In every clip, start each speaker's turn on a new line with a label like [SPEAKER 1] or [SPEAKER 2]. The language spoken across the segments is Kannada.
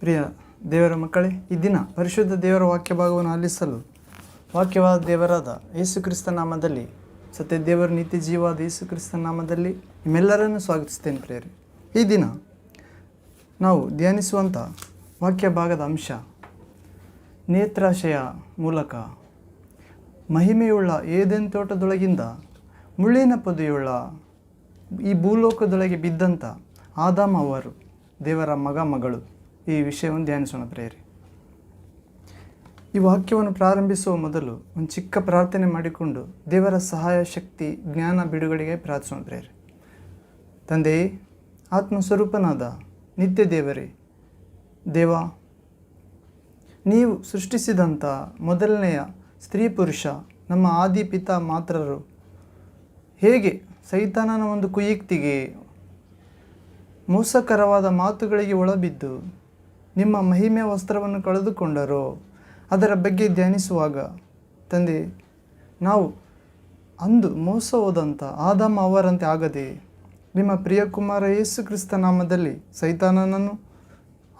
[SPEAKER 1] ಪ್ರಿಯ ದೇವರ ಮಕ್ಕಳೇ, ಈ ದಿನ ಪರಿಶುದ್ಧ ದೇವರ ವಾಕ್ಯ ಭಾಗವನ್ನು ಆಲಿಸಲು ವಾಕ್ಯವಾದ ದೇವರಾದ ಯೇಸು ಕ್ರಿಸ್ತ ನಾಮದಲ್ಲಿ, ಸತ್ಯ ದೇವರ, ನೀತಿ ಜೀವಾದ ಯೇಸು ಕ್ರಿಸ್ತ ನಾಮದಲ್ಲಿ ನಿಮ್ಮೆಲ್ಲರನ್ನು ಸ್ವಾಗತಿಸ್ತೇನೆ ಪ್ರಿಯರಿ. ಈ ದಿನ ನಾವು ಧ್ಯಾನಿಸುವಂಥ ವಾಕ್ಯ ಭಾಗದ ಅಂಶ, ನೇತ್ರಾಶಯ ಮೂಲಕ ಮಹಿಮೆಯುಳ್ಳ ಏದೆನ್ ತೋಟದೊಳಗಿಂದ ಮುಳ್ಳಿನ ಪೊದೆಯುಳ್ಳ ಈ ಭೂಲೋಕದೊಳಗೆ ಬಿದ್ದಂಥ ಆದಾಮ ಅವರು, ದೇವರ ಮಗ ಮಗಳು. ಈ ವಿಷಯವನ್ನು ಧ್ಯಾನಿಸೋಣ ಪ್ರೇರಿ ಈ ವಾಕ್ಯವನ್ನು ಪ್ರಾರಂಭಿಸುವ ಮೊದಲು ಒಂದು ಚಿಕ್ಕ ಪ್ರಾರ್ಥನೆ ಮಾಡಿಕೊಂಡು ದೇವರ ಸಹಾಯ, ಶಕ್ತಿ, ಜ್ಞಾನ, ಬಿಡುಗಡೆಗೆ ಪ್ರಾರ್ಥಿಸೋಣ ಪ್ರೇರಿ ತಂದೆಯೇ ಆತ್ಮಸ್ವರೂಪನಾದ ನಿತ್ಯ ದೇವರೇ, ದೇವ, ನೀವು ಸೃಷ್ಟಿಸಿದಂಥ ಮೊದಲನೆಯ ಸ್ತ್ರೀ ಪುರುಷ, ನಮ್ಮ ಆದಿ ಪಿತ ಮಾತ್ರರು, ಹೇಗೆ ಸೈತಾನನ ಒಂದು ಕುಯುಕ್ತಿಗೆ ಮೋಸಕರವಾದ ಮಾತುಗಳಿಗೆ ಒಳಬಿದ್ದು ನಿಮ್ಮ ಮಹಿಮೆ ವಸ್ತ್ರವನ್ನು ಕಳೆದುಕೊಂಡರು, ಅದರ ಬಗ್ಗೆ ಧ್ಯಾನಿಸುವಾಗ, ತಂದೆ, ನಾವು ಅಂದು ಮೋಸ ಹೋದಂಥ ಆದಾಮ ಅವರಂತೆ ಆಗದೆ, ನಿಮ್ಮ ಪ್ರಿಯ ಕುಮಾರ ಯೇಸು ಕ್ರಿಸ್ತ ನಾಮದಲ್ಲಿ ಸೈತಾನನನ್ನು,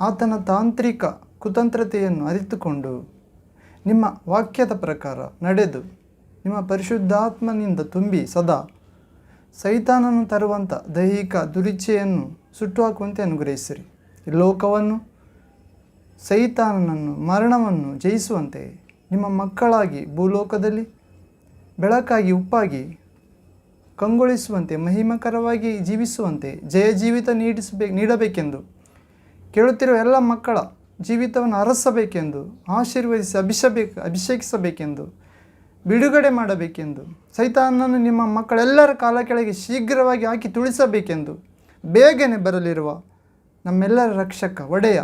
[SPEAKER 1] ಆತನ ತಾಂತ್ರಿಕ ಕುತಂತ್ರತೆಯನ್ನು ಅರಿತುಕೊಂಡು, ನಿಮ್ಮ ವಾಕ್ಯದ ಪ್ರಕಾರ ನಡೆದು, ನಿಮ್ಮ ಪರಿಶುದ್ಧಾತ್ಮನಿಂದ ತುಂಬಿ ಸದಾ ಸೈತಾನನು ತರುವಂಥ ದೈಹಿಕ ದುರಿಚ್ಛೆಯನ್ನು ಸುಟ್ಟುಹಾಕುವಂತೆ ಅನುಗ್ರಹಿಸಿರಿ. ಈ ಲೋಕವನ್ನು ಸೈತಾನನನ್ನು, ಮರಣವನ್ನು ಜಯಿಸುವಂತೆ ನಿಮ್ಮ ಮಕ್ಕಳಾಗಿ ಭೂಲೋಕದಲ್ಲಿ, ಬೆಳಕಾಗಿ ಉಪ್ಪಾಗಿ ಕಂಗೊಳಿಸುವಂತೆ, ಮಹಿಮಕರವಾಗಿ ಜೀವಿಸುವಂತೆ ಜಯ ಜೀವಿತ ನೀಡಿಸಬೇಕು ನೀಡಬೇಕೆಂದು ಕೇಳುತ್ತಿರುವ ಎಲ್ಲ ಮಕ್ಕಳ ಜೀವಿತವನ್ನು ಅರಸಬೇಕೆಂದು, ಆಶೀರ್ವದಿಸಿ ಅಭಿಷಬೇಕು ಅಭಿಷೇಕಿಸಬೇಕೆಂದು, ಬಿಡುಗಡೆ ಮಾಡಬೇಕೆಂದು ಸೈತಾನನ್ನು ನಿಮ್ಮ ಮಕ್ಕಳೆಲ್ಲರ ಕಾಲ ಕೆಳಗೆ ಶೀಘ್ರವಾಗಿ ಹಾಕಿ ತುಳಿಸಬೇಕೆಂದು ಬೇಗನೆ ಬರಲಿರುವ ನಮ್ಮೆಲ್ಲರ ರಕ್ಷಕ ಒಡೆಯ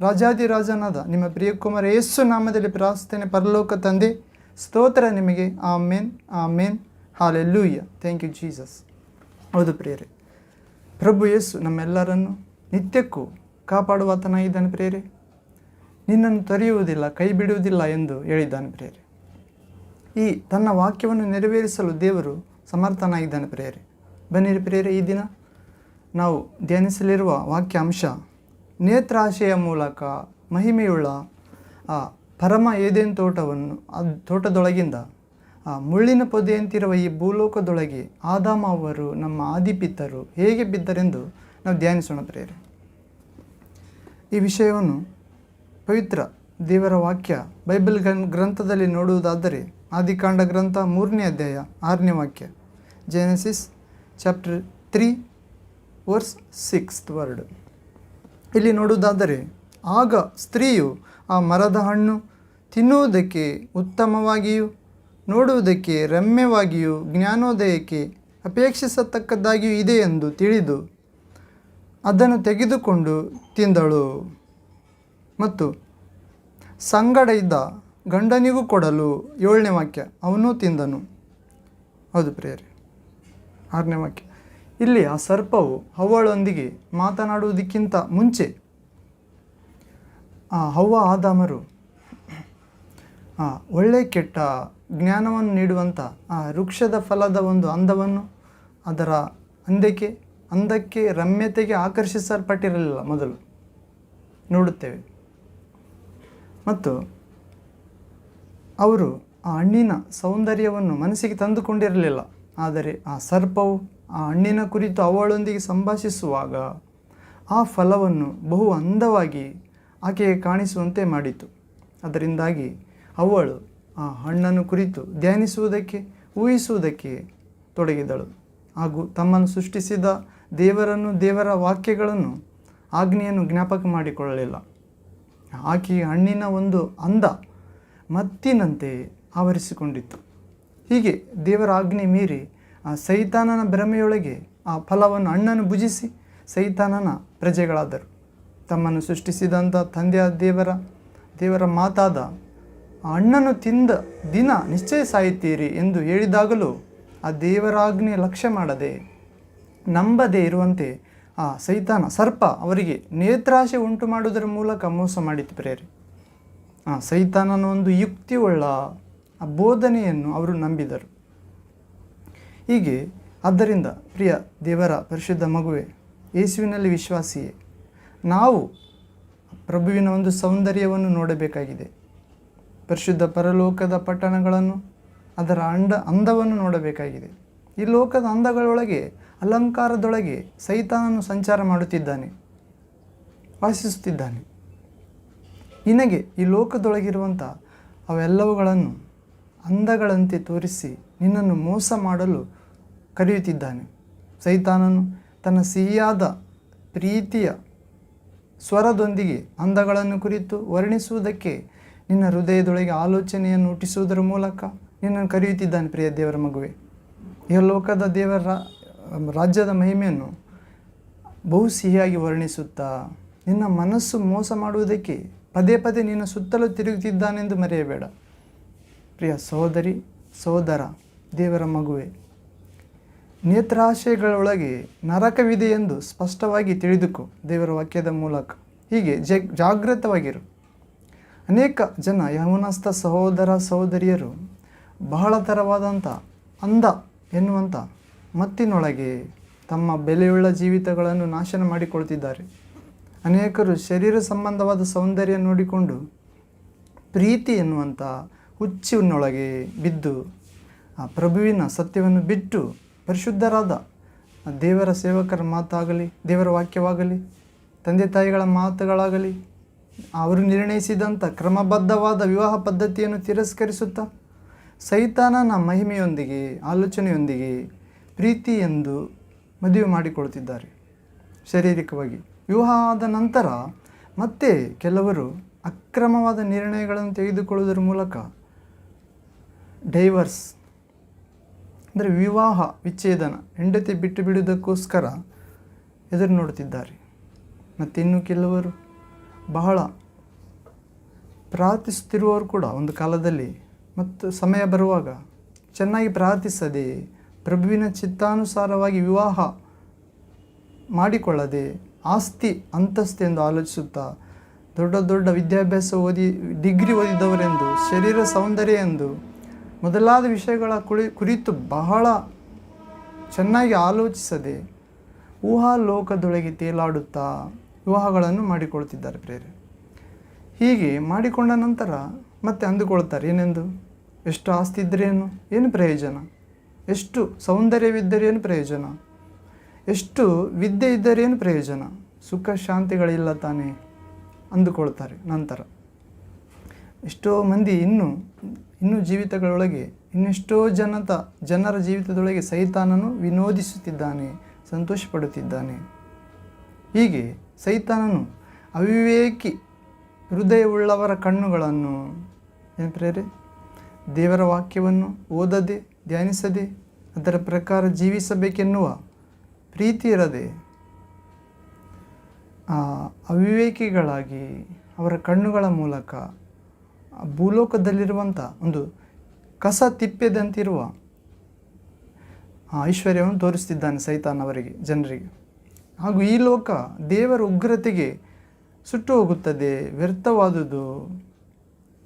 [SPEAKER 1] ರಾಜಾದಿರಾಜನಾದ ನಿಮ್ಮ ಪ್ರಿಯಕುಮಾರ ಯೇಸು ನಾಮದಲ್ಲಿ ಪ್ರಾರ್ಥನೆ ಪರಲೋಕ ತಂದೆ, ಸ್ತೋತ್ರ ನಿಮಗೆ. Amen amen. Hallelujah thank you Jesus ಹೌದು ಪ್ರೇರೆ ಪ್ರಭು ಯೇಸು ನಮ್ಮೆಲ್ಲರನ್ನು ನಿತ್ಯಕ್ಕೂ ಕಾಪಾಡುವಾತನಾಗಿದ್ದಾನೆ ಪ್ರೇರೆ ನಿನ್ನನ್ನು ತೊರೆಯುವುದಿಲ್ಲ ಕೈ ಬಿಡುವುದಿಲ್ಲ ಎಂದು ಹೇಳಿದ್ದಾನೆ ಪ್ರೇರೆ ಈ ತನ್ನ ವಾಕ್ಯವನ್ನು ನೆರವೇರಿಸಲು ದೇವರು ಸಮರ್ಥನಾಗಿದ್ದಾನೆ ಪ್ರೇರೆ ಬನ್ನಿರಿ ಪ್ರೇರೆ ಈ ದಿನ ನಾವು ಧ್ಯಾನಿಸಲಿರುವ ವಾಕ್ಯ ಅಂಶ ನೇತ್ರಾಶೆಯ ಮೂಲಕ ಮಹಿಮೆಯುಳ್ಳ, ಆ, ಪರಮ ಏದೇನ್ ತೋಟವನ್ನು, ಆ, ತೋಟದೊಳಗಿಂದ, ಆ, ಮುಳ್ಳಿನ ಪೊದೆಯಂತಿರುವ ಈ ಭೂಲೋಕದೊಳಗೆ ಆದಾಮ ಅವರು ನಮ್ಮ ಆದಿಪಿತರು ಹೇಗೆ ಬಿದ್ದರೆಂದು ನಾವು ಧ್ಯಾನಿಸೋಣ ಪ್ರೇರಿ ಈ ವಿಷಯವನ್ನು ಪವಿತ್ರ ದೇವರ ವಾಕ್ಯ ಬೈಬಲ್ ಗ್ರಂ- ಗ್ರಂಥದಲ್ಲಿ ನೋಡುವುದಾದರೆ ಆದಿಕಾಂಡ ಗ್ರಂಥ ಮೂರನೇ ಅಧ್ಯಾಯ ಆರನೇ ವಾಕ್ಯ Genesis chapter three verse sixth word ಇಲ್ಲಿ ನೋಡುವುದಾದರೆ, ಆಗ ಸ್ತ್ರೀಯು ಆ ಮರದ ಹಣ್ಣು ತಿನ್ನುವುದಕ್ಕೆ ಉತ್ತಮವಾಗಿಯೂ, ನೋಡುವುದಕ್ಕೆ ರಮ್ಯವಾಗಿಯೂ ಜ್ಞಾನೋದಯಕ್ಕೆ ಅಪೇಕ್ಷಿಸತಕ್ಕದ್ದಾಗಿಯೂ ಇದೆ ಎಂದು ತಿಳಿದು ಅದನ್ನು ತೆಗೆದುಕೊಂಡು ತಿಂದಳು. ಮತ್ತು ಸಂಗಡ ಇದ್ದ ಗಂಡನಿಗೂ ಕೊಡಲು ಏಳನೇ ವಾಕ್ಯ, ಅವನೂ ತಿಂದನು. ಹೌದು ಪ್ರಿಯರಿ, ಆರನೇ ವಾಕ್ಯ. ಇಲ್ಲಿ ಆ ಸರ್ಪವು ಹವ್ವಳೊಂದಿಗೆ ಮಾತನಾಡುವುದಕ್ಕಿಂತ ಮುಂಚೆ ಆ ಹವ್ವ ಆದಾಮರು ಆ ಒಳ್ಳೆ ಕೆಟ್ಟ ಜ್ಞಾನವನ್ನು ನೀಡುವಂಥ ಆ ವೃಕ್ಷದ ಫಲದ ಒಂದು ಅಂದವನ್ನು ಅದರ ಅಂದಕ್ಕೆ ಅಂದಕ್ಕೆ ರಮ್ಯತೆಗೆ ಆಕರ್ಷಿಸಲ್ಪಟ್ಟಿರಲಿಲ್ಲ ಮೊದಲು. ನೋಡುತ್ತೇವೆ. ಮತ್ತು ಅವರು ಆ ಹಣ್ಣಿನ ಸೌಂದರ್ಯವನ್ನು ಮನಸ್ಸಿಗೆ ತಂದುಕೊಂಡಿರಲಿಲ್ಲ. ಆದರೆ ಆ ಸರ್ಪವು ಆ ಹಣ್ಣಿನ ಕುರಿತು ಅವಳೊಂದಿಗೆ ಸಂಭಾಷಿಸುವಾಗ ಆ ಫಲವನ್ನು ಬಹು ಅಂದವಾಗಿ ಆಕೆಗೆ ಕಾಣಿಸುವಂತೆ ಮಾಡಿತು. ಅದರಿಂದಾಗಿ ಅವಳು ಆ ಹಣ್ಣನ್ನು ಕುರಿತು ಧ್ಯಾನಿಸುವುದಕ್ಕೆ, ಊಹಿಸುವುದಕ್ಕೆ ತೊಡಗಿದಳು. ಹಾಗೂ ತಮ್ಮನ್ನು ಸೃಷ್ಟಿಸಿದ ದೇವರನ್ನು ದೇವರ ವಾಕ್ಯಗಳನ್ನು ಆಜ್ಞೆಯನ್ನು ಜ್ಞಾಪಕ ಮಾಡಿಕೊಳ್ಳಲಿಲ್ಲ. ಆಕೆಯ ಹಣ್ಣಿನ ಒಂದು ಅಂದ ಮತ್ತಿನಂತೆ ಆವರಿಸಿಕೊಂಡಿತ್ತು ಹೀಗೆ ದೇವರ ಆಜ್ಞೆ ಮೀರಿ ಆ ಸೈತಾನನ ಭ್ರಮೆಯೊಳಗೆ ಆ ಫಲವನ್ನು ಹಣ್ಣನ್ನು ಭುಜಿಸಿ ಸೈತಾನನ ಪ್ರಜೆಗಳಾದರು. ತಮ್ಮನ್ನು ಸೃಷ್ಟಿಸಿದಂಥ ತಂದೆಯ ದೇವರ ದೇವರ ಮಾತಾದ ಆ ಹಣ್ಣನ್ನು ತಿಂದ ದಿನ ನಿಶ್ಚಯ ಸಾಯುತ್ತೀರಿ ಎಂದು ಹೇಳಿದಾಗಲೂ ಆ ದೇವರಾಜ್ಞೆ ಲಕ್ಷ್ಯ ಮಾಡದೆ ನಂಬದೇ ಇರುವಂತೆ ಆ ಸೈತಾನ ಸರ್ಪ ಅವರಿಗೆ ನೇತ್ರಾಶೆ ಉಂಟು ಮಾಡುವುದರ ಮೂಲಕ ಮೋಸ ಮಾಡಿತು ಪ್ರೇರಿ. ಆ ಸೈತಾನನ ಒಂದು ಯುಕ್ತಿಯುಳ್ಳ ಆ ಬೋಧನೆಯನ್ನು ಅವರು ನಂಬಿದರು. ಹೀಗೆ ಆದ್ದರಿಂದ ಪ್ರಿಯ ದೇವರ ಪರಿಶುದ್ಧ ಮಗುವೆ, ಯೇಸುವಿನಲ್ಲಿ ವಿಶ್ವಾಸಿಯೇ, ನಾವು ಪ್ರಭುವಿನ ಒಂದು ಸೌಂದರ್ಯವನ್ನು ನೋಡಬೇಕಾಗಿದೆ. ಪರಿಶುದ್ಧ ಪರಲೋಕದ ಪಟ್ಟಣಗಳನ್ನು, ಅದರ ಅಂಡ ಅಂದವನ್ನು ನೋಡಬೇಕಾಗಿದೆ. ಈ ಲೋಕದ ಅಂದಗಳೊಳಗೆ, ಅಲಂಕಾರದೊಳಗೆ ಸೈತಾನನು ಸಂಚಾರ ಮಾಡುತ್ತಿದ್ದಾನೆ, ವಾಸಿಸುತ್ತಿದ್ದಾನೆ. ನಿನಗೆ ಈ ಲೋಕದೊಳಗಿರುವಂಥ ಅವೆಲ್ಲವುಗಳನ್ನು ಅಂದಗಳಂತೆ ತೋರಿಸಿ ನಿನ್ನನ್ನು ಮೋಸ ಮಾಡಲು ಕರೆಯುತ್ತಿದ್ದಾನೆ. ಸೈತಾನನು ತನ್ನ ಸಿಹಿಯಾದ ಪ್ರೀತಿಯ ಸ್ವರದೊಂದಿಗೆ ಅಂದಗಳನ್ನು ಕುರಿತು ವರ್ಣಿಸುವುದಕ್ಕೆ ನಿನ್ನ ಹೃದಯದೊಳಗೆ ಆಲೋಚನೆಯನ್ನು ಹುಟ್ಟಿಸುವುದರ ಮೂಲಕ ನಿನ್ನನ್ನು ಕರೆಯುತ್ತಿದ್ದಾನೆ ಪ್ರಿಯ ದೇವರ ಮಗುವೆ. ಈ ಲೋಕದ ದೇವರ ರಾಜ್ಯದ ಮಹಿಮೆಯನ್ನು ಬಹು ಸಿಹಿಯಾಗಿ ವರ್ಣಿಸುತ್ತಾ, ನಿನ್ನ ಮನಸ್ಸು ಮೋಸ ಮಾಡುವುದಕ್ಕೆ ಪದೇ ಪದೇ ನಿನ್ನ ಸುತ್ತಲೂ ತಿರುಗುತ್ತಿದ್ದಾನೆಂದು ಮರೆಯಬೇಡ. ಪ್ರಿಯ ಸಹೋದರಿ, ಸಹೋದರ ದೇವರ ಮಗುವೆ. ನೇತ್ರಾಶಯಗಳೊಳಗೆ ನರಕವಿದೆ ಎಂದು ಸ್ಪಷ್ಟವಾಗಿ ತಿಳಿದುಕೋ ದೇವರ ವಾಕ್ಯದ ಮೂಲಕ. ಹೀಗೆ ಜಗ್ ಜಾಗೃತವಾಗಿರು ಅನೇಕ ಜನ ಯಮನಸ್ಥ ಸಹೋದರ ಸಹೋದರಿಯರು ಬಹಳ ಥರವಾದಂಥ ಅಂದ ಎನ್ನುವಂಥ ಮತ್ತಿನೊಳಗೆ ತಮ್ಮ ಬೆಲೆಯುಳ್ಳ ಜೀವಿತಗಳನ್ನು ನಾಶನ ಮಾಡಿಕೊಳ್ತಿದ್ದಾರೆ. ಅನೇಕರು ಶರೀರ ಸಂಬಂಧವಾದ ಸೌಂದರ್ಯ ನೋಡಿಕೊಂಡು ಪ್ರೀತಿ ಎನ್ನುವಂಥ ಹುಚ್ಚಿನೊಳಗೆ ಬಿದ್ದು ಆ ಪ್ರಭುವಿನ ಸತ್ಯವನ್ನು ಬಿಟ್ಟು ಪರಿಶುದ್ಧರಾದ ದೇವರ ಸೇವಕರ ಮಾತಾಗಲಿ, ದೇವರ ವಾಕ್ಯವಾಗಲಿ, ತಂದೆ ತಾಯಿಗಳ ಮಾತುಗಳಾಗಲಿ, ಅವರು ನಿರ್ಣಯಿಸಿದಂಥ ಕ್ರಮಬದ್ಧವಾದ ವಿವಾಹ ಪದ್ಧತಿಯನ್ನು ತಿರಸ್ಕರಿಸುತ್ತಾ ಸೈತಾನನ ಮಹಿಮೆಯೊಂದಿಗೆ, ಆಲೋಚನೆಯೊಂದಿಗೆ ಪ್ರೀತಿ ಎಂದು ಮದುವೆ ಮಾಡಿಕೊಳ್ತಿದ್ದಾರೆ ಶಾರೀರಿಕವಾಗಿ ವಿವಾಹ ಆದ ನಂತರ ಮತ್ತೆ ಕೆಲವರು ಅಕ್ರಮವಾದ ನಿರ್ಣಯಗಳನ್ನು ತೆಗೆದುಕೊಳ್ಳುವುದರ ಮೂಲಕ ಡೈವರ್ಸ್ ಅಂದರೆ ವಿವಾಹ, ವಿಚ್ಛೇದನ, ಹೆಂಡತಿ ಬಿಟ್ಟು ಬಿಡುವುದಕ್ಕೋಸ್ಕರ ಎದುರು ನೋಡುತ್ತಿದ್ದಾರೆ. ಮತ್ತು ಇನ್ನು ಕೆಲವರು ಬಹಳ ಪ್ರಾರ್ಥಿಸುತ್ತಿರುವವರು ಕೂಡ ಒಂದು ಕಾಲದಲ್ಲಿ ಮತ್ತು ಸಮಯ ಬರುವಾಗ ಚೆನ್ನಾಗಿ ಪ್ರಾರ್ಥಿಸದೆ, ಪ್ರಭುವಿನ ಚಿತ್ತಾನುಸಾರವಾಗಿ ವಿವಾಹ ಮಾಡಿಕೊಳ್ಳದೆ, ಆಸ್ತಿ ಅಂತಸ್ತೆಂದು ಆಲೋಚಿಸುತ್ತಾ ದೊಡ್ಡ ದೊಡ್ಡ ವಿದ್ಯಾಭ್ಯಾಸ ಓದಿ, ಡಿಗ್ರಿ ಓದಿದವರೆಂದು, ಶರೀರ ಸೌಂದರ್ಯ ಎಂದು ಮೊದಲಾದ ವಿಷಯಗಳ ಕುಳಿ ಕುರಿತು ಬಹಳ ಚೆನ್ನಾಗಿ ಆಲೋಚಿಸದೆ ಊಹಾ ಲೋಕದೊಳಗೆ ತೇಲಾಡುತ್ತಾ ವಿವಾಹಗಳನ್ನು ಮಾಡಿಕೊಳ್ತಿದ್ದಾರೆ ಪ್ರೇರೆ ಹೀಗೆ ಮಾಡಿಕೊಂಡ ನಂತರ ಮತ್ತೆ ಅಂದುಕೊಳ್ತಾರೆ, ಏನೆಂದು? ಎಷ್ಟು ಆಸ್ತಿ ಇದ್ದರೇನು ಏನು? ಪ್ರಯೋಜನ? ಎಷ್ಟು ಸೌಂದರ್ಯವಿದ್ದರೇನು ಪ್ರಯೋಜನ? ಎಷ್ಟು ವಿದ್ಯೆ ಇದ್ದರೇನು ಪ್ರಯೋಜನ? ಸುಖ ಶಾಂತಿಗಳಿಲ್ಲ ತಾನೇ? ಅಂದುಕೊಳ್ತಾರೆ ನಂತರ. ಎಷ್ಟೋ ಮಂದಿ ಇನ್ನೂ ಇನ್ನೂ ಜೀವಿತಗಳೊಳಗೆ ಇನ್ನೆಷ್ಟೋ ಜನತ, ಜನರ ಜೀವಿತದೊಳಗೆ ಸೈತಾನನು ವಿನೋದಿಸುತ್ತಿದ್ದಾನೆ ಸಂತೋಷ ಪಡುತ್ತಿದ್ದಾನೆ ಹೀಗೆ ಸೈತಾನನು ಅವಿವೇಕಿ ಹೃದಯವುಳ್ಳವರ ಕಣ್ಣುಗಳನ್ನು ಏನು ದೇವರ ವಾಕ್ಯವನ್ನು ಓದದೆ, ಧ್ಯಾನಿಸದೆ, ಅದರ ಪ್ರಕಾರ ಜೀವಿಸಬೇಕೆನ್ನುವ ಪ್ರೀತಿ ಇರದೆ ಅವಿವೇಕಿಗಳಾಗಿ ಅವರ ಕಣ್ಣುಗಳ ಮೂಲಕ ಭೂಲೋಕದಲ್ಲಿರುವಂಥ ಒಂದು ಕಸ ತಿಪ್ಪೆದಂತಿರುವ ಐಶ್ವರ್ಯವನ್ನು ತೋರಿಸ್ತಿದ್ದಾನೆ ಸೈತಾನ್ ಅವರಿಗೆ, ಜನರಿಗೆ. ಹಾಗೂ ಈ ಲೋಕ ದೇವರ ಉಗ್ರತೆಗೆ ಸುಟ್ಟು ಹೋಗುತ್ತದೆ, ವ್ಯರ್ಥವಾದುದು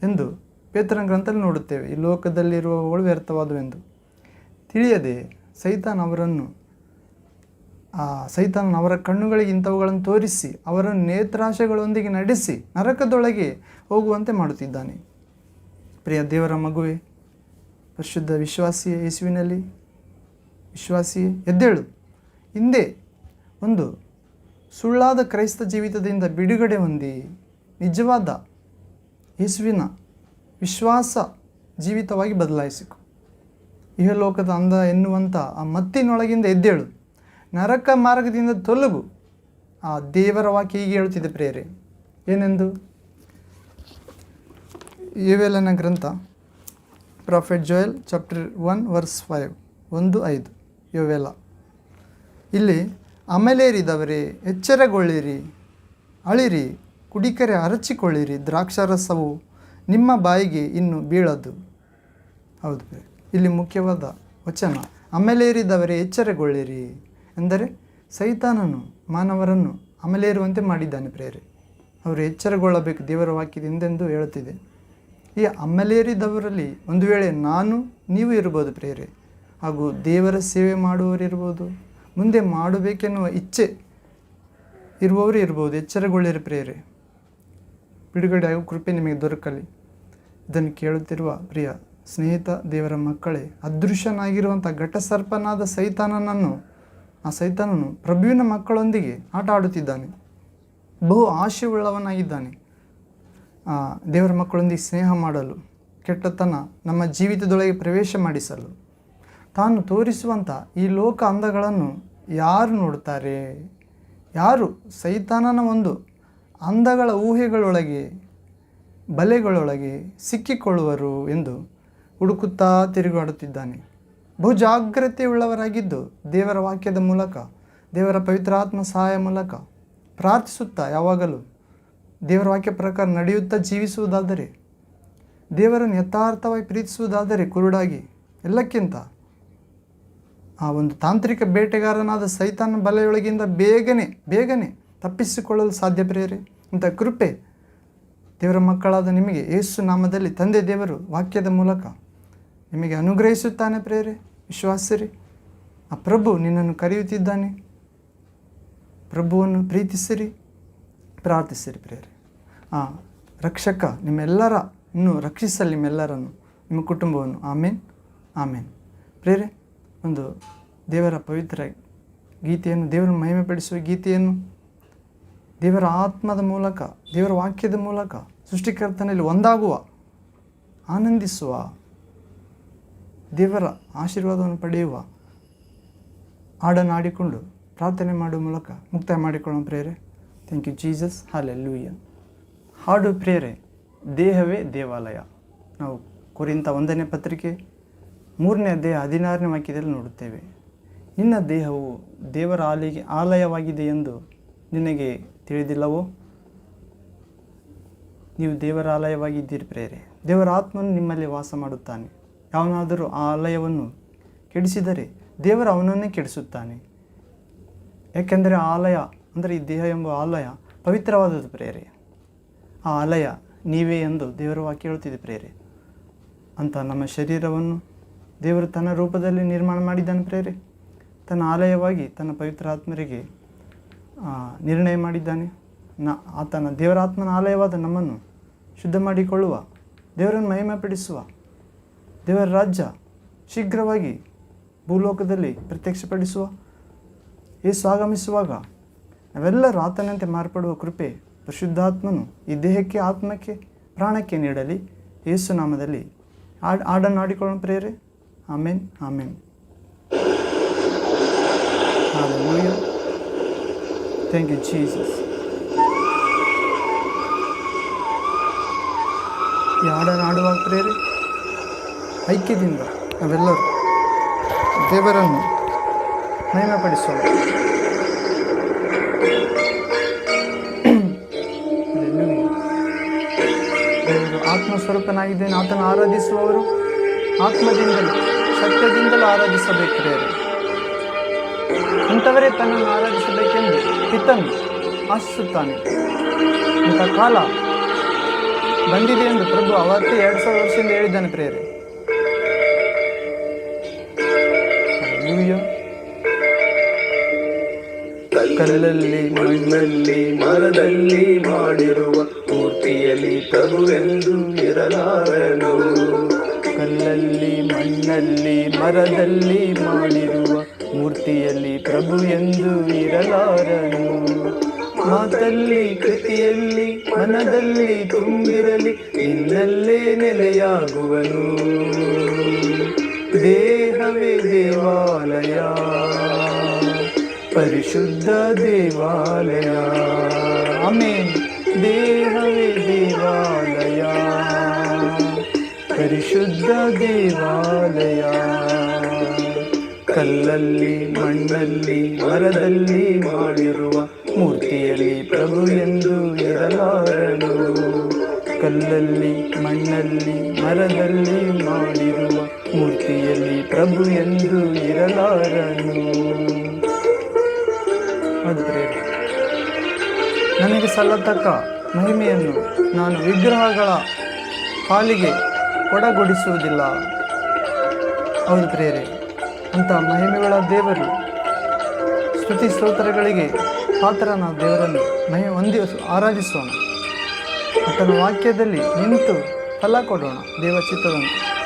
[SPEAKER 1] ಎಂದು ಪೇತ್ರನ ಗ್ರಂಥದಲ್ಲಿ ನೋಡುತ್ತೇವೆ. ಈ ಲೋಕದಲ್ಲಿರುವವಳು ವ್ಯರ್ಥವಾದುವೆಂದು ತಿಳಿಯದೆ ಸೈತಾನ್ ಅವರನ್ನು ಆ ಸೈತಾನ್ ಅವರ ಕಣ್ಣುಗಳಿಗೆ ಇಂಥವುಗಳನ್ನು ತೋರಿಸಿ ಅವರನ್ನು ನೇತ್ರಾಶಗಳೊಂದಿಗೆ ನಡೆಸಿ, ನರಕದೊಳಗೆ ಹೋಗುವಂತೆ ಮಾಡುತ್ತಿದ್ದಾನೆ. ಪ್ರಿಯ ದೇವರ ಮಗುವೆ, ಪರಿಶುದ್ಧ ವಿಶ್ವಾಸಿಯ ಯೇಸುವಿನಲ್ಲಿ, ವಿಶ್ವಾಸಿಯೇ, ಎದ್ದೇಳು. ಹಿಂದೆ ಒಂದು ಸುಳ್ಳಾದ ಕ್ರೈಸ್ತ ಜೀವಿತದಿಂದ ಬಿಡುಗಡೆ ಹೊಂದಿ, ನಿಜವಾದ ಯೇಸುವಿನ ವಿಶ್ವಾಸ ಜೀವಿತವಾಗಿ ಬದಲಾಯಿಸಿಕೊ. ಇಹಲೋಕದ ಅಂದ ಎನ್ನುವಂಥ ಆ ಮತ್ತಿನೊಳಗಿಂದ ಎದ್ದೇಳು. ನರಕ ಮಾರ್ಗದಿಂದ ತೊಲಗು. ಆ ದೇವರ ವಾಕ್ಯ ಹೀಗೆ ಹೇಳುತ್ತಿದೆ ಪ್ರೇರೆ ಏನೆಂದು? ಇವೆಲ್ಲನ ಗ್ರಂಥ, prophet Joel, chapter one, verse five, ಒಂದು, ಐದು, ಇವೆಲ್ಲ. ಇಲ್ಲಿ, ಅಮಲೇರಿದವರೇ, ಎಚ್ಚರಗೊಳ್ಳಿರಿ, ಅಳಿರಿ, ಕುಡಿಕರೆ ಅರಚಿಕೊಳ್ಳಿರಿ, ದ್ರಾಕ್ಷಾರಸವು ನಿಮ್ಮ ಬಾಯಿಗೆ ಇನ್ನು ಬೀಳದು. ಹೌದು. ಇಲ್ಲಿ ಮುಖ್ಯವಾದ ವಚನ, ಅಮಲೇರಿದವರೇ, ಎಚ್ಚರಗೊಳ್ಳಿರಿ. ಎಂದರೆ ಸೈತಾನನು ಮಾನವರನ್ನು ಅಮಲೇರುವಂತೆ ಮಾಡಿದ್ದಾನೆ ಪ್ರೇರೆ ಅವರು ಎಚ್ಚರಗೊಳ್ಳಬೇಕು ದೇವರ ವಾಕ್ಯದಿಂದೆಂದು ಹೇಳುತ್ತಿದೆ. ಈ ಅಮಲೇರಿದವರಲ್ಲಿ ಒಂದು ವೇಳೆ ನಾನು, ನೀವು ಇರ್ಬೋದು ಪ್ರೇರೆ ಹಾಗೂ ದೇವರ ಸೇವೆ ಮಾಡುವವರಿರ್ಬೋದು ಮುಂದೆ ಮಾಡಬೇಕೆನ್ನುವ ಇಚ್ಛೆ ಇರುವವರು ಇರ್ಬೋದು ಎಚ್ಚರಗೊಳ್ಳಿರಿ ಪ್ರೇರೆ ಬಿಡುಗಡೆ ಆಗುವ ಕೃಪೆ ನಿಮಗೆ ದೊರಕಲಿ. ಇದನ್ನು ಕೇಳುತ್ತಿರುವ ಪ್ರಿಯ ಸ್ನೇಹಿತ, ದೇವರ ಮಕ್ಕಳೇ, ಅದೃಶ್ಯನಾಗಿರುವಂಥ ಘಟಸರ್ಪನಾದ ಸೈತಾನನನ್ನು ಆ ಸೈತಾನನು ಪ್ರಭುವಿನ ಮಕ್ಕಳೊಂದಿಗೆ ಆಟ ಆಡುತ್ತಿದ್ದಾನೆ. ಬಹು ಆಶೆಯುಳ್ಳವನಾಗಿದ್ದಾನೆ. ದೇವರ ಮಕ್ಕಳೊಂದಿಗೆ ಸ್ನೇಹ ಮಾಡಲು ಕೆಟ್ಟತನ ನಮ್ಮ ಜೀವಿತದೊಳಗೆ ಪ್ರವೇಶ ಮಾಡಿಸಲು. ತಾನು ತೋರಿಸುವಂಥ ಈ ಲೋಕ ಅಂದಗಳನ್ನು ಯಾರು ನೋಡುತ್ತಾರೆ? ಯಾರು ಸೈತಾನನ ಒಂದು ಅಂದಗಳ ಊಹೆಗಳೊಳಗೆ, ಬಲೆಗಳೊಳಗೆ ಸಿಕ್ಕಿಕೊಳ್ಳುವರು ಎಂದು ಹುಡುಕುತ್ತಾ ತಿರುಗಾಡುತ್ತಿದ್ದಾನೆ. ಬಹು ಜಾಗ್ರತೆಯುಳ್ಳವರಾಗಿದ್ದು ದೇವರ ವಾಕ್ಯದ ಮೂಲಕ, ದೇವರ ಪವಿತ್ರಾತ್ಮ ಸಹಾಯ ಮೂಲಕ ಪ್ರಾರ್ಥಿಸುತ್ತಾ ಯಾವಾಗಲೂ ದೇವರ ವಾಕ್ಯ ಪ್ರಕಾರ ನಡೆಯುತ್ತಾ ಜೀವಿಸುವುದಾದರೆ, ದೇವರನ್ನು ಯಥಾರ್ಥವಾಗಿ ಪ್ರೀತಿಸುವುದಾದರೆ ಕುರುಡಾಗಿ ಎಲ್ಲಕ್ಕಿಂತ ಆ ಒಂದು ತಾಂತ್ರಿಕ ಬೇಟೆಗಾರನಾದ ಸೈತಾನ ಬಲೆಯೊಳಗಿಂದ ಬೇಗನೆ ಬೇಗನೆ ತಪ್ಪಿಸಿಕೊಳ್ಳಲು ಸಾಧ್ಯ ಪ್ರೇರೆ ಇಂಥ ಕೃಪೆ ದೇವರ ಮಕ್ಕಳಾದ ನಿಮಗೆ ಯೇಸು ನಾಮದಲ್ಲಿ ತಂದೆ ದೇವರು ವಾಕ್ಯದ ಮೂಲಕ ನಿಮಗೆ ಅನುಗ್ರಹಿಸುತ್ತಾನೆ ಪ್ರೇರೆ ವಿಶ್ವಾಸರಿ ಆ ಪ್ರಭು ನಿನ್ನನ್ನು ಕರೆಯುತ್ತಿದ್ದಾನೆ. ಪ್ರಭುವನ್ನು ಪ್ರೀತಿಸಿರಿ, ಪ್ರಾರ್ಥಿಸಿರಿ ಪ್ರೇರೆ ಆ ರಕ್ಷಕ ನಿಮ್ಮೆಲ್ಲರ, ಇನ್ನು ರಕ್ಷಿಸಲಿ ನಿಮ್ಮೆಲ್ಲರನ್ನು, ನಿಮ್ಮ ಕುಟುಂಬವನ್ನು. ಆಮೇನ್ ಆಮೇನ್. ಪ್ರೇರೆ ಒಂದು ದೇವರ ಪವಿತ್ರ ಗೀತೆಯನ್ನು ದೇವರನ್ನು ಮಹಿಮೆಪಡಿಸುವ ಗೀತೆಯನ್ನು, ದೇವರ ಆತ್ಮದ ಮೂಲಕ, ದೇವರ ವಾಕ್ಯದ ಮೂಲಕ ಸೃಷ್ಟಿಕರ್ತನಲ್ಲಿ ಒಂದಾಗುವ, ಆನಂದಿಸುವ ದೇವರ ಆಶೀರ್ವಾದವನ್ನು ಪಡೆಯುವ ಹಾಡನ್ನು ಪ್ರಾರ್ಥನೆ ಮಾಡುವ ಮೂಲಕ ಮುಕ್ತಾಯ ಮಾಡಿಕೊಳ್ಳೋ ಪ್ರೇರೆ ಥ್ಯಾಂಕ್ ಯು ಜೀಸಸ್ ಹಾಲೆಲ್ಲೂಯ್ಯ ಹಾಡು ಪ್ರೇರೆ ದೇಹವೇ ದೇವಾಲಯ. ನಾವು ಕುರಿತ ಒಂದನೇ ಪತ್ರಿಕೆ ಮೂರನೇ ದೇಹ ಹದಿನಾರನೇ ವಾಕ್ಯದಲ್ಲಿ ನೋಡುತ್ತೇವೆ. ನಿನ್ನ ದೇಹವು ದೇವರ ಆಲಿಗೆ ಆಲಯವಾಗಿದೆ ಎಂದು ನಿನಗೆ ತಿಳಿದಿಲ್ಲವೋ? ನೀವು ದೇವರ ಆಲಯವಾಗಿದ್ದೀರಿ ಪ್ರೇರೆ ದೇವರ ಆತ್ಮನು ನಿಮ್ಮಲ್ಲಿ ವಾಸ ಮಾಡುತ್ತಾನೆ. ಯಾವನಾದರೂ ಆ ಆಲಯವನ್ನು ಕೆಡಿಸಿದರೆ ದೇವರು ಅವನನ್ನೇ ಕೆಡಿಸುತ್ತಾನೆ. ಯಾಕೆಂದರೆ ಆಲಯ, ಅಂದರೆ ಈ ದೇಹ ಎಂಬ ಆಲಯ ಪವಿತ್ರವಾದದ್ದು ಪ್ರೇರೆ. ಆ ಆಲಯ ನೀವೇ ಎಂದು ದೇವರ ವಾಕ್ಯ ಹೇಳುತ್ತಿದೆ ಪ್ರೇರೆ. ಅಂತ ನಮ್ಮ ಶರೀರವನ್ನು ದೇವರು ತನ್ನ ರೂಪದಲ್ಲಿ ನಿರ್ಮಾಣ ಮಾಡಿದ್ದಾನೆ ಪ್ರೇರೆ. ತನ್ನ ಆಲಯವಾಗಿ ತನ್ನ ಪವಿತ್ರ ಆತ್ಮರಿಗೆ ನಿರ್ಣಯ ಮಾಡಿದ್ದಾನೆ. ನ, ಆತನ ದೇವರಾತ್ಮನ ಆಲಯವಾದ ನಮ್ಮನ್ನು ಶುದ್ಧ ಮಾಡಿಕೊಳ್ಳುವ ದೇವರನ್ನು ಮಹಿಮೆಪಡಿಸುವ ದೇವರ ರಾಜ್ಯ ಶೀಘ್ರವಾಗಿ ಭೂಲೋಕದಲ್ಲಿ ಪ್ರತ್ಯಕ್ಷಪಡಿಸುವ. ಈ ಆಗಮಿಸುವಾಗ ನಾವೆಲ್ಲರೂ ಆತನಂತೆ ಮಾರ್ಪಡುವ ಕೃಪೆ ಪರಿಶುದ್ಧಾತ್ಮನು ಈ ದೇಹಕ್ಕೆ, ಆತ್ಮಕ್ಕೆ, ಪ್ರಾಣಕ್ಕೆ ನೀಡಲಿ. ಯೇಸು ನಾಮದಲ್ಲಿ ಆಡ್ ಹಾಡನ್ನು ಆಡಿಕೊಳ್ಳೋಣ ಪ್ರೇರೆ amen. Amen thank you Jesus. ಈ ಹಾಡನ್ನು ಆಡುವಾಗ ಪ್ರೇರೆ ಐಕ್ಯದಿಂದ ನಾವೆಲ್ಲರೂ ದೇವರನ್ನು ಮಹಿಮೆಪಡಿಸೋಣ. ಆತ್ಮಸ್ವರೂಪನಾಗಿದ್ದೇನೆ, ಆತನ ಆರಾಧಿಸುವವರು ಆತ್ಮದಿಂದಲೂ, ಸತ್ಯದಿಂದಲೂ ಆರಾಧಿಸಬೇಕು ದೇವರು ಇಂಥವರೇ ತನ್ನನ್ನು ಆರಾಧಿಸಬೇಕೆಂದು ಪಿತನು ಆಶಿಸುತ್ತಾನೆ. ಇಂಥ ಕಾಲ ಬಂದಿದೆ ಎಂದು ಪ್ರಭು ಅವತ್ತೇ ಎರಡು ಸಾವಿರ ವರ್ಷದಿಂದ ಹೇಳಿದ್ದಾನೆ ಪ್ರೇರೆ
[SPEAKER 2] ಕಲ್ಲಲ್ಲಿ ಮಣ್ಣಲ್ಲಿ ಮರದಲ್ಲಿ ಮಾಡಿರುವ ಮೂರ್ತಿಯಲ್ಲಿ ಪ್ರಭುವೆಂದು ಇರಲಾರನು.
[SPEAKER 1] ಕಲ್ಲಲ್ಲಿ ಮಣ್ಣಲ್ಲಿ ಮರದಲ್ಲಿ ಮಾಡಿರುವ ಮೂರ್ತಿಯಲ್ಲಿ ಪ್ರಭು ಎಂದು ಇರಲಾರನು. ಮಾತಲ್ಲಿ ಕೃತಿಯಲ್ಲಿ ಮನದಲ್ಲಿ ತುಂಬಿರಲಿ ನಿನ್ನಲ್ಲೇ ನೆಲೆಯಾಗುವನು. ದೇಹವೇ ದೇವಾಲಯ. ಪರಿಶುದ್ಧ ದೇವಾಲಯ. ಆಮೇನ್. ದೇಹವೇ ದೇವಾಲಯ. ಪರಿಶುದ್ಧ ದೇವಾಲಯ. ಕಲ್ಲಲ್ಲಿ, ಮಣ್ಣಲ್ಲಿ, ಮರದಲ್ಲಿ ಮಾಡಿರುವ ಮೂರ್ತಿಯಲ್ಲಿ ಪ್ರಭು ಎಂದು ಇರಲಾರನು ಕಲ್ಲಲ್ಲಿ, ಮಣ್ಣಲ್ಲಿ, ಮರದಲ್ಲಿ ಮಾಡಿರುವ ಮೂರ್ತಿಯಲ್ಲಿ ಪ್ರಭು ಎಂದು ಇರಲಾರನು ಪ್ರೇರೆ ನನಗೆ ಸಲ್ಲತಕ್ಕ ಮಹಿಮೆಯನ್ನು ನಾನು ವಿಗ್ರಹಗಳ ಪಾಲಿಗೆ ಕೊಡಗೊಡಿಸುವುದಿಲ್ಲ. ಹೌದು ಪ್ರೇರೆ ಅಂತ ಮಹಿಮೆಗಳ ದೇವರು ಸ್ತುತಿ ಸ್ತೋತ್ರಗಳಿಗೆ ಪಾತ್ರನ ದೇವರನ್ನು ಮಹಿಮೆ ಹೊಂದಿ ಆರಾಧಿಸೋಣ. ಆತನ ವಾಕ್ಯದಲ್ಲಿ ನಿಂತು ಫಲ ಕೊಡೋಣ. ದೇವ ಚಿತ್ತದಂತೆ.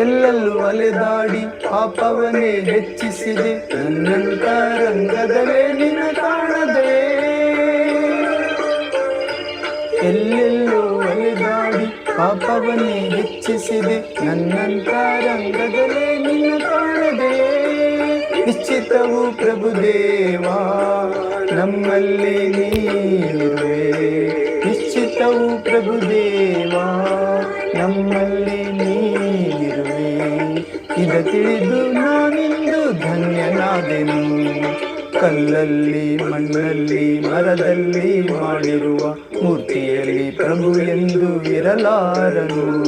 [SPEAKER 1] ಎಲ್ಲೆಲ್ಲೂ ಅಲೆದಾಡಿ ಪಾಪವನೇ ಹೆಚ್ಚಿಸಿದೆ. ನನ್ನಂತ ರಂಗದಲ್ಲೇ ನಿನ್ನ ಕಾಣದೆ. ಎಲ್ಲೆಲ್ಲೂ ಅಲೆದಾಡಿ ಪಾಪವನೇ ಹೆಚ್ಚಿಸಿದೆ. ನನ್ನಂತ ರಂಗದಲ್ಲೇ ನಿನ್ನ ಕಾಣದೆ. ನಿಶ್ಚಿತವು ಪ್ರಭುದೇವಾ ನಮ್ಮಲ್ಲಿ ನೀರುವೆ ನಿಶ್ಚಿತವು ಪ್ರಭುದೇವಾ ತಿಳಿದು ನಾನಿಂದು ಧನ್ಯನಾದೆನು. ಕಲ್ಲಲ್ಲಿ, ಮಣ್ಣಲ್ಲಿ, ಮರದಲ್ಲಿ ಮಾಡಿರುವ ಮೂರ್ತಿಯಲ್ಲಿ ಪ್ರಭು ಎಂದು ಇರಲಾರನು.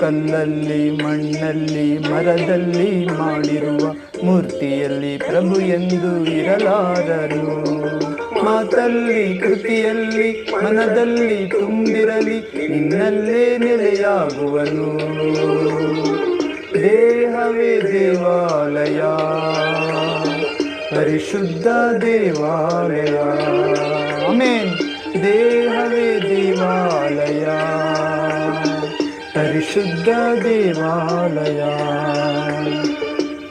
[SPEAKER 1] ಕಲ್ಲಲ್ಲಿ, ಮಣ್ಣಲ್ಲಿ, ಮರದಲ್ಲಿ ಮಾಡಿರುವ ಮೂರ್ತಿಯಲ್ಲಿ ಪ್ರಭು ಎಂದು ಇರಲಾರನು. ಮಾತಲ್ಲಿ, ಕೃತಿಯಲ್ಲಿ, ಮನದಲ್ಲಿ ತುಂಬಿರಲಿ, ನಿನ್ನಲ್ಲೇ ನೆಲೆಯಾಗುವನು. ದೇಹವೇ ದೇವಾಲಯ, ಪರಿಶುದ್ಧ ದೇವಾಲಯ. ಆಮೇನ್. ದೇಹವೇ ದೇವಾಲಯ, ಪರಿಶುದ್ಧ ದೇವಾಲಯ.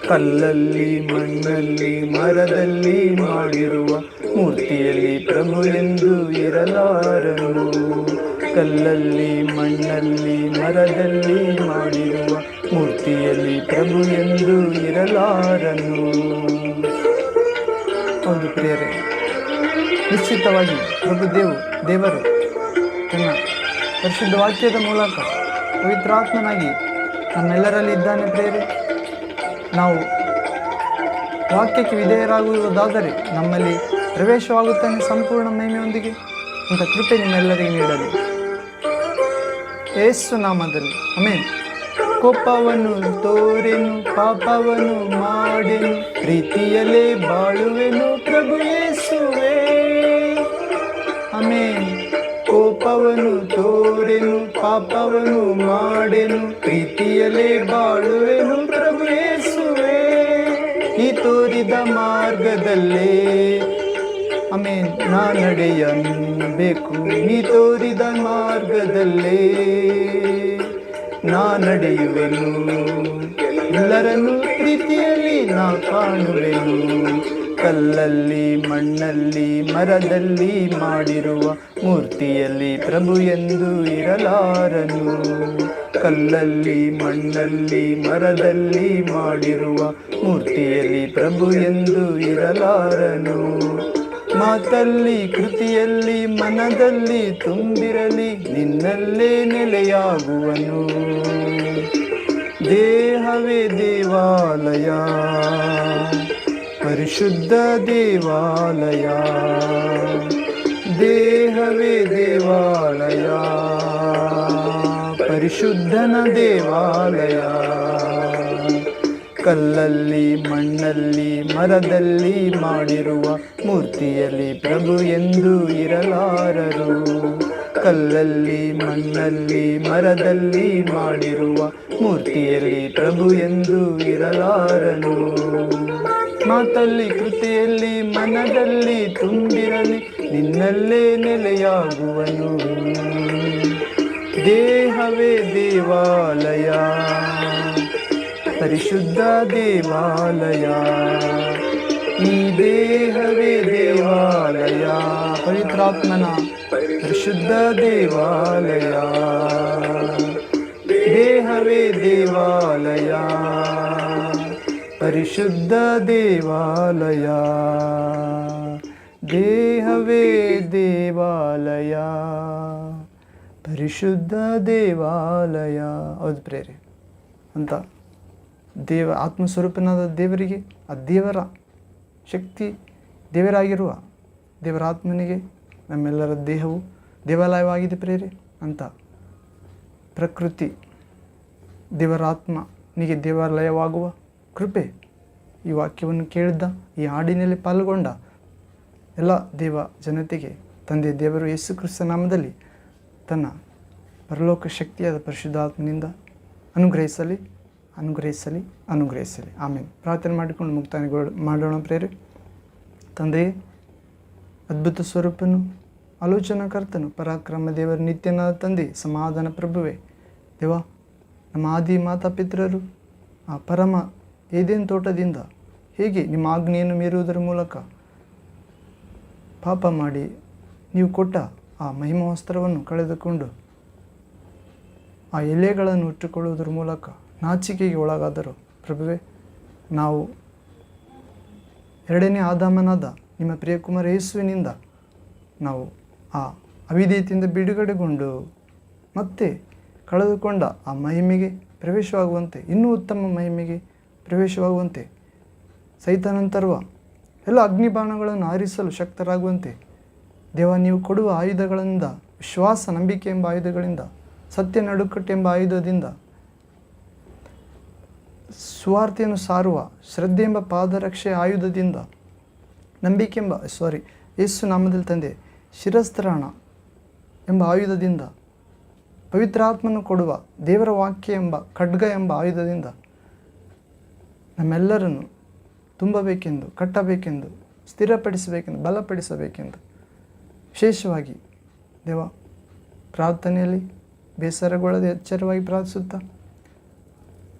[SPEAKER 1] ಕಲ್ಲಲ್ಲಿ, ಮಣ್ಣಲ್ಲಿ, ಮರದಲ್ಲಿ ಮಾಡಿರುವ ಮೂರ್ತಿಯಲ್ಲಿ ಪ್ರಭು ಎಂದು ಇರಲಾರನು. ಕಲ್ಲಲ್ಲಿ, ಮಣ್ಣಲ್ಲಿ, ಮರದಲ್ಲಿ ಮಾಡಿರುವ ಮೂರ್ತಿಯಲ್ಲಿ ಪ್ರಭು ಎಂದು ಇರಲಾರನು. ಒಂದು ಪ್ರಿಯರೇ, ನಿಶ್ಚಿತವಾಗಿ ಪ್ರಭುದೇವು ದೇವರು ತನ್ನ ಪರಿಶುದ್ಧ ವಾಕ್ಯದ ಮೂಲಕ ಪವಿತ್ರಾತ್ಮನಾಗಿ ನಮ್ಮೆಲ್ಲರಲ್ಲಿ ಇದ್ದಾನೆ ಪ್ರೇರೆ ನಾವು ವಾಕ್ಯಕ್ಕೆ ವಿಧೇಯರಾಗುವುದಾದರೆ ನಮ್ಮಲ್ಲಿ ಪ್ರವೇಶವಾಗುತ್ತಾನೆ ಸಂಪೂರ್ಣ ಮಹಿಮೆಯೊಂದಿಗೆ. ಅಂತ ಕೃಪೆ ನಿಮ್ಮೆಲ್ಲರಿಗೆ ನೀಡಲಿ. ಏಸು ನಾಮದಲ್ಲಿ. ಆಮೇನ್. ಕೋಪವನ್ನು ತೋರೆನು ಪಾಪವನ್ನು ಮಾಡೆನು, ಪ್ರೀತಿಯಲ್ಲೇ ಬಾಳುವೆನು ಪ್ರಭು ಯೇಸುವೆ. ಆಮೇನ್. ಕೋಪವನ್ನು ತೋರೆನು ಪಾಪವನ್ನು ಮಾಡೆನು, ಪ್ರೀತಿಯಲ್ಲೇ ಬಾಳುವೆನು ಪ್ರಭು ಈ ತೋರಿದ ಮಾರ್ಗದಲ್ಲೇ. ಆಮೇನ್. ನಾ ನಡೆಯಬೇಕು, ನೀ ತೋರಿದ ಮಾರ್ಗದಲ್ಲೇ. ನಾ ನಡೆಯುವೆನು. ಎಲ್ಲರನ್ನು ಪ್ರೀತಿಯಲ್ಲಿ ನಾ ಕಾಣುವೆನು. ಕಲ್ಲಲ್ಲಿ, ಮಣ್ಣಲ್ಲಿ, ಮರದಲ್ಲಿ ಮಾಡಿರುವ ಮೂರ್ತಿಯಲ್ಲಿ ಪ್ರಭು ಎಂದು ಇರಲಾರನು. ಕಲ್ಲಲ್ಲಿ, ಮಣ್ಣಲ್ಲಿ, ಮರದಲ್ಲಿ ಮಾಡಿರುವ ಮೂರ್ತಿಯಲ್ಲಿ ಪ್ರಭು ಎಂದು ಇರಲಾರನು. ಮಾತಲ್ಲಿ ಕೃತಿಯಲ್ಲಿ ಮನದಲ್ಲಿ ತುಂಬಿರಲಿ ನಿನ್ನಲ್ಲೇ ನೆಲೆಯಾಗುವನು. ದೇಹವೇ ದೇವಾಲಯ ಪರಿಶುದ್ಧ ದೇವಾಲಯ. ದೇಹವೇ ದೇವಾಲಯ ಪರಿಶುದ್ಧನ ದೇವಾಲಯ. ಕಲ್ಲಲ್ಲಿ, ಮಣ್ಣಲ್ಲಿ, ಮರದಲ್ಲಿ ಮಾಡಿರುವ ಮೂರ್ತಿಯಲ್ಲಿ ಪ್ರಭು ಎಂದು ಇರಲಾರರು. ಕಲ್ಲಲ್ಲಿ, ಮಣ್ಣಲ್ಲಿ, ಮರದಲ್ಲಿ ಮಾಡಿರುವ ಮೂರ್ತಿಯಲ್ಲಿ ಪ್ರಭು ಎಂದು ಇರಲಾರನು. ಮಾತಲ್ಲಿ, ಕೃತಿಯಲ್ಲಿ, ಮನದಲ್ಲಿ ತುಂಬಿರಲಿ, ನಿನ್ನಲ್ಲೇ ನೆಲೆಯಾಗುವನು. ದೇಹವೇ ದೇವಾಲಯ. ಪರಿಶುದ್ಧ ದೇವಾಲಯ. ಈ ದೇಹವೇ ದೇವಾಲಯ. ಪವಿತ್ರಾತ್ಮನ ಪರಿಶುದ್ಧ ದೇವಾಲಯ. ದೇಹವೇ ದೇವಾಲಯ. ಪರಿಶುದ್ಧ ದೇವಾಲಯ. ದೇಹವೇ ದೇವಾಲಯ. ಪರಿಶುದ್ಧ ದೇವಾಲಯ. ಹೌದು ಪ್ರೇರೆ. ಅಂತ. ದೇವ ಆತ್ಮಸ್ವರೂಪನಾದ ದೇವರಿಗೆ, ಆ ದೇವರ ಶಕ್ತಿ ದೇವರಾಗಿರುವ ದೇವರ ಆತ್ಮನಿಗೆ ನಮ್ಮೆಲ್ಲರ ದೇಹವು ದೇವಾಲಯವಾಗಿದೆ ಪ್ರೇರೆ ಅಂತ ಪ್ರಕೃತಿ ದೇವರಾತ್ಮನಿಗೆ ದೇವಾಲಯವಾಗುವ ಕೃಪೆ ಈ ವಾಕ್ಯವನ್ನು ಕೇಳಿದ್ದ, ಈ ಹಾಡಿನಲ್ಲಿ ಪಾಲ್ಗೊಂಡ ಎಲ್ಲ ದೇವ ಜನತೆಗೆ ತಂದೆ ದೇವರು ಯೇಸು ಕ್ರಿಸ್ತ ನಾಮದಲ್ಲಿ ತನ್ನ ಪರಲೋಕ ಶಕ್ತಿಯಾದ ಪರಿಶುದ್ಧಾತ್ಮನಿಂದ ಅನುಗ್ರಹಿಸಲಿ. ಅನುಗ್ರಹಿಸಲಿ ಅನುಗ್ರಹಿಸಲಿ. ಆಮೇಲೆ ಪ್ರಾರ್ಥನೆ ಮಾಡಿಕೊಂಡು ಮುಕ್ತಾಯಗೊಳ ಮಾಡೋಣ ಪ್ರೇರೆ. ತಂದೆಯೇ, ಅದ್ಭುತ ಸ್ವರೂಪನು, ಆಲೋಚನಾಕರ್ತನು, ಪರಾಕ್ರಮ ದೇವರ ನಿತ್ಯನಾದ ತಂದೆ, ಸಮಾಧಾನ ಪ್ರಭುವೆ. ದೇವ, ನಮ್ಮ ಆದಿ ಮಾತಾಪಿತರರು, ಆ ಪರಮ ಏದೇನ್ ತೋಟದಿಂದ, ಹೇಗೆ ನಿಮ್ಮ ಆಜ್ಞೆಯನ್ನು ಮೀರುವುದರ ಮೂಲಕ ಪಾಪ ಮಾಡಿ ನೀವು ಕೊಟ್ಟ ಆ ಮಹಿಮಾವಸ್ತ್ರವನ್ನು ಕಳೆದುಕೊಂಡು ಆ ಎಲೆಗಳನ್ನು ಇಟ್ಟುಕೊಳ್ಳುವುದರ ಮೂಲಕ ನಾಚಿಕೆಗೆ ಒಳಗಾದರು ಪ್ರಭುವೆ, ನಾವು ಎರಡನೇ ಆದಾಮನಾದ ನಿಮ್ಮ ಪ್ರಿಯಕುಮಾರ ಯೇಸುವಿನಿಂದ ನಾವು ಆ ಅವಿಧೇಯತೆಯಿಂದ ಬಿಡುಗಡೆಗೊಂಡು ಮತ್ತೆ ಕಳೆದುಕೊಂಡ ಆ ಮಹಿಮೆಗೆ ಪ್ರವೇಶವಾಗುವಂತೆ, ಇನ್ನೂ ಉತ್ತಮ ಮಹಿಮೆಗೆ ಪ್ರವೇಶವಾಗುವಂತೆ ಸೈತಾನಂತರುವ ಎಲ್ಲ ಅಗ್ನಿಬಾಣಗಳನ್ನು ಆರಿಸಲು ಶಕ್ತರಾಗುವಂತೆ, ದೇವ ನೀವು ಕೊಡುವ ಆಯುಧಗಳಿಂದ, ವಿಶ್ವಾಸ, ನಂಬಿಕೆ ಎಂಬ ಆಯುಧಗಳಿಂದ, ಸತ್ಯ ನಡುಕಟ್ಟು ಎಂಬ ಆಯುಧದಿಂದ ಸುವಾರ್ತೆಯನ್ನು ಸಾರುವ ಶ್ರದ್ಧೆ ಎಂಬ ಪಾದರಕ್ಷೆ ಆಯುಧದಿಂದ ನಂಬಿಕೆ ಎಂಬ ಸಾರಿ ಯೇಸು ನಾಮದಲ್ಲಿ ತಂದೆ ಶಿರಸ್ತ್ರಾಣ ಎಂಬ ಆಯುಧದಿಂದ ಪವಿತ್ರಾತ್ಮನು ಕೊಡುವ ದೇವರ ವಾಕ್ಯ ಎಂಬ ಖಡ್ಗ ಎಂಬ ಆಯುಧದಿಂದ ನಮ್ಮೆಲ್ಲರನ್ನು ತುಂಬಬೇಕೆಂದು, ಕಟ್ಟಬೇಕೆಂದು, ಸ್ಥಿರಪಡಿಸಬೇಕೆಂದು, ಬಲಪಡಿಸಬೇಕೆಂದು ವಿಶೇಷವಾಗಿ ದೇವ ಪ್ರಾರ್ಥನೆಯಲ್ಲಿ ಬೇಸರಗೊಳ್ಳದೆ ಎಚ್ಚರವಾಗಿ ಪ್ರಾರ್ಥಿಸುತ್ತಾ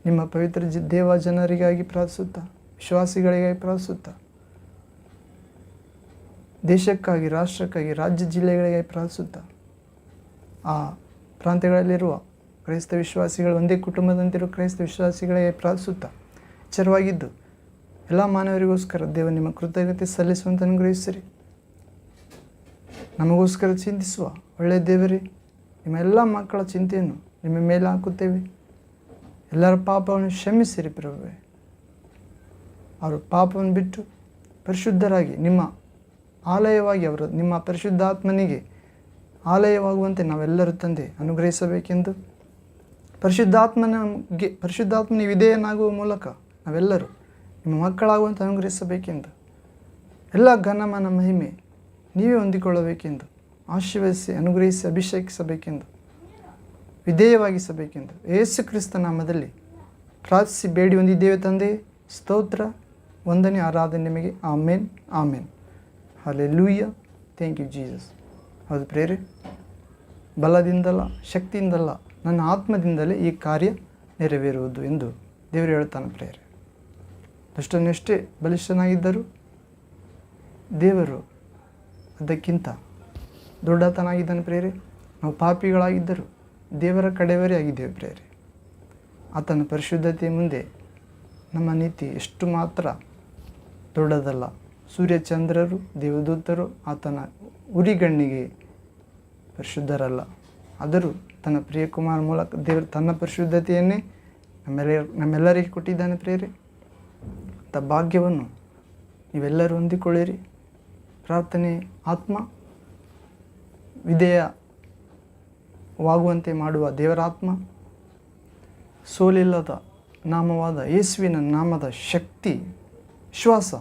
[SPEAKER 1] ನಿಮ್ಮ ಪವಿತ್ರ ಜ, ದೇವ ಜನರಿಗಾಗಿ ಪ್ರಾರ್ಥಿಸುತ್ತಾ, ವಿಶ್ವಾಸಿಗಳಿಗಾಗಿ ಪ್ರಾರ್ಥಿಸುತ್ತಾ, ದೇಶಕ್ಕಾಗಿ, ರಾಷ್ಟ್ರಕ್ಕಾಗಿ, ರಾಜ್ಯ ಜಿಲ್ಲೆಗಳಿಗಾಗಿ ಪ್ರಾರ್ಥಿಸುತ್ತಾ, ಆ ಪ್ರಾಂತ್ಯಗಳಲ್ಲಿರುವ ಕ್ರೈಸ್ತ ವಿಶ್ವಾಸಿಗಳು, ಒಂದೇ ಕುಟುಂಬದಂತಿರುವ ಕ್ರೈಸ್ತ ವಿಶ್ವಾಸಿಗಳಿಗೆ ಪ್ರಾರ್ಥಿಸುತ್ತಾ, ಎಚ್ಚರವಾಗಿದ್ದು, ಎಲ್ಲ ಮಾನವರಿಗೋಸ್ಕರ ದೇವ ನಿಮ್ಮ ಕೃತಜ್ಞತೆ ಸಲ್ಲಿಸುವಂತ ಅನುಗ್ರಹಿಸಿರಿ. ನಮಗೋಸ್ಕರ ಚಿಂತಿಸುವ ಒಳ್ಳೆಯ ದೇವರೇ, ನಿಮ್ಮ ಎಲ್ಲ ಮಕ್ಕಳ ಚಿಂತೆಯನ್ನು ನಿಮ್ಮ ಮೇಲೆ ಹಾಕುತ್ತೇವೆ. ಎಲ್ಲರ ಪಾಪವನ್ನು ಕ್ಷಮಿಸಿರಿ ಪ್ರಭುವೆ. ಅವರು ಪಾಪವನ್ನು ಬಿಟ್ಟು ಪರಿಶುದ್ಧರಾಗಿ ನಿಮ್ಮ ಆಲಯವಾಗಿ ಅವರು ನಿಮ್ಮ ಪರಿಶುದ್ಧಾತ್ಮನಿಗೆ ಆಲಯವಾಗುವಂತೆ ನಾವೆಲ್ಲರೂ ತಂದೆ ಅನುಗ್ರಹಿಸಬೇಕೆಂದು ಪರಿಶುದ್ಧಾತ್ಮನಿಗೆ ಪರಿಶುದ್ಧಾತ್ಮನ ವಿಧೇಯನಾಗುವ ಮೂಲಕ ನಾವೆಲ್ಲರೂ ನಿಮ್ಮ ಮಕ್ಕಳಾಗುವಂತೆ ಅನುಗ್ರಹಿಸಬೇಕೆಂದು ಎಲ್ಲ ಘನಮಾನ ಮಹಿಮೆ ನೀವೇ ಹೊಂದಿಕೊಳ್ಳಬೇಕೆಂದು ಆಶೀರ್ವದಿಸಿ ಅನುಗ್ರಹಿಸಿ ಅಭಿಷೇಕಿಸಬೇಕೆಂದು ವಿಧೇಯವಾಗಿಸಬೇಕೆಂದು ಯೇಸು ಕ್ರಿಸ್ತ ನಾಮದಲ್ಲಿ ಪ್ರಾರ್ಥಿಸಿ ಬೇಡಿ ಹೊಂದಿದ್ದೇವೆ ತಂದೆ. ಸ್ತೋತ್ರ. ವಂದನೆ ಆರಾಧನೆ ನಿಮಗೆ. ಆಮೇನ್. ಆಮೇನ್. ಹಾಲೆ ಲೂಯ್ಯ ಥ್ಯಾಂಕ್ ಯು ಜೀಸಸ್. ಹೌದು ಪ್ರೇರೆ, ಬಲದಿಂದಲ್ಲ, ಶಕ್ತಿಯಿಂದಲ್ಲ, ನನ್ನ ಆತ್ಮದಿಂದಲೇ ಈ ಕಾರ್ಯ ನೆರವೇರುವುದು ಎಂದು ದೇವರು ಹೇಳುತ್ತಾನೆ ಪ್ರೇರೆ. ದುಷ್ಟನೆಷ್ಟೇ ಬಲಿಷ್ಠನಾಗಿದ್ದರು ದೇವರು ಅದಕ್ಕಿಂತ ದೊಡ್ಡತನಾಗಿದ್ದಾನೆ ಪ್ರೇರೆ. ನಾವು ಪಾಪಿಗಳಾಗಿದ್ದರೂ ದೇವರ ಕಡೆಯವರೇ ಆಗಿದ್ದೇವೆ ಪ್ರೇರೆ ಆತನ ಪರಿಶುದ್ಧತೆ ಮುಂದೆ ನಮ್ಮ ನೀತಿ ಎಷ್ಟು ಮಾತ್ರ ದೊಡ್ಡದಲ್ಲ. ಸೂರ್ಯಚಂದ್ರರು, ದೇವದೂತರು ಆತನ ಉರಿಗಣ್ಣಿಗೆ ಪರಿಶುದ್ಧರಲ್ಲ. ಆದರೂ ತನ್ನ ಪ್ರಿಯಕುಮಾರ ಮೂಲಕ ದೇವರು ತನ್ನ ಪರಿಶುದ್ಧತೆಯನ್ನೇ ನಮ್ಮೆಲ್ಲ ನಮ್ಮೆಲ್ಲರಿಗೆ ಕೊಟ್ಟಿದ್ದಾನೆ ಪ್ರೇರಿ ಅಂಥ ಭಾಗ್ಯವನ್ನು ನೀವೆಲ್ಲರೂ ಹೊಂದಿಕೊಳ್ಳಿರಿ. ಪ್ರಾರ್ಥನೆ, ಆತ್ಮ ವಿಧೇಯವಾಗುವಂತೆ ಮಾಡುವ ದೇವರಾತ್ಮ, ಸೋಲಿಲ್ಲದ ನಾಮವಾದ ಯೇಸುವಿನ ನಾಮದ ಶಕ್ತಿ, ವಿಶ್ವಾಸ,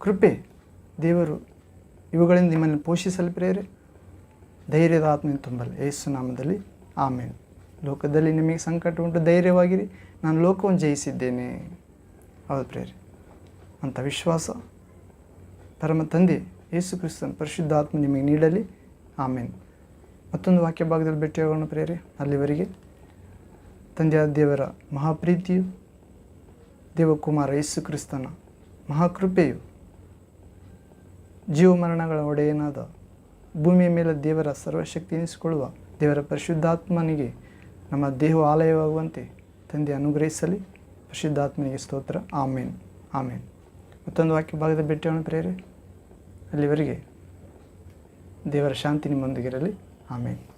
[SPEAKER 1] ಕೃಪೆ ದೇವರು ಇವುಗಳಿಂದ ನಿಮ್ಮನ್ನು ಪೋಷಿಸಲು ಪ್ರೇರೆ ಧೈರ್ಯದ ಆತ್ಮ ತುಂಬಲ್ಲ ಯೇಸು ನಾಮದಲ್ಲಿ ಆಮೇಲೆ ಲೋಕದಲ್ಲಿ ನಿಮಗೆ ಸಂಕಟ ಉಂಟು, ಧೈರ್ಯವಾಗಿರಿ. ನಾನು ಲೋಕವನ್ನು ಜಯಿಸಿದ್ದೇನೆ. ಹೌದು ಪ್ರೇರೆ ಅಂಥ ವಿಶ್ವಾಸ ಪರಮ ತಂದೆ ಯೇಸು ಕ್ರಿಸ್ತನ ಪರಿಶುದ್ಧಾತ್ಮ ನಿಮಗೆ ನೀಡಲಿ. ಆಮೇನ್. ಮತ್ತೊಂದು ವಾಕ್ಯ ಭಾಗದಲ್ಲಿ ಭೇಟಿಯಾಗೋಣ ಪ್ರೇರೆ ಅಲ್ಲಿವರೆಗೆ ತಂದೆಯಾದ ದೇವರ ಮಹಾಪ್ರೀತಿಯು, ದೇವಕುಮಾರ ಯೇಸು ಕ್ರಿಸ್ತನ ಮಹಾಕೃಪೆಯು ಜೀವ ಮರಣಗಳ ಒಡೆಯನಾದ ಭೂಮಿಯ ಮೇಲೆ ದೇವರ ಸರ್ವಶಕ್ತಿ ಎನಿಸಿಕೊಳ್ಳುವ ದೇವರ ಪರಿಶುದ್ಧಾತ್ಮನಿಗೆ ನಮ್ಮ ದೇಹ ಆಲಯವಾಗುವಂತೆ ತಂದೆ ಅನುಗ್ರಹಿಸಲಿ. ಪರಿಶುದ್ಧಾತ್ಮನಿಗೆ ಸ್ತೋತ್ರ. ಆಮೇನ್. ಆಮೇನ್. ಮತ್ತೊಂದು ವಾಕ್ಯ ಭಾಗದ ಭೇಟಿಯಾಗೋಣ ಪ್ರೇರೆ ಅಲ್ಲಿವರೆಗೆ ದೇವರ ಶಾಂತಿ ನಿಮ್ಮೊಂದಿಗಿರಲಿ ಆಮೇಲೆ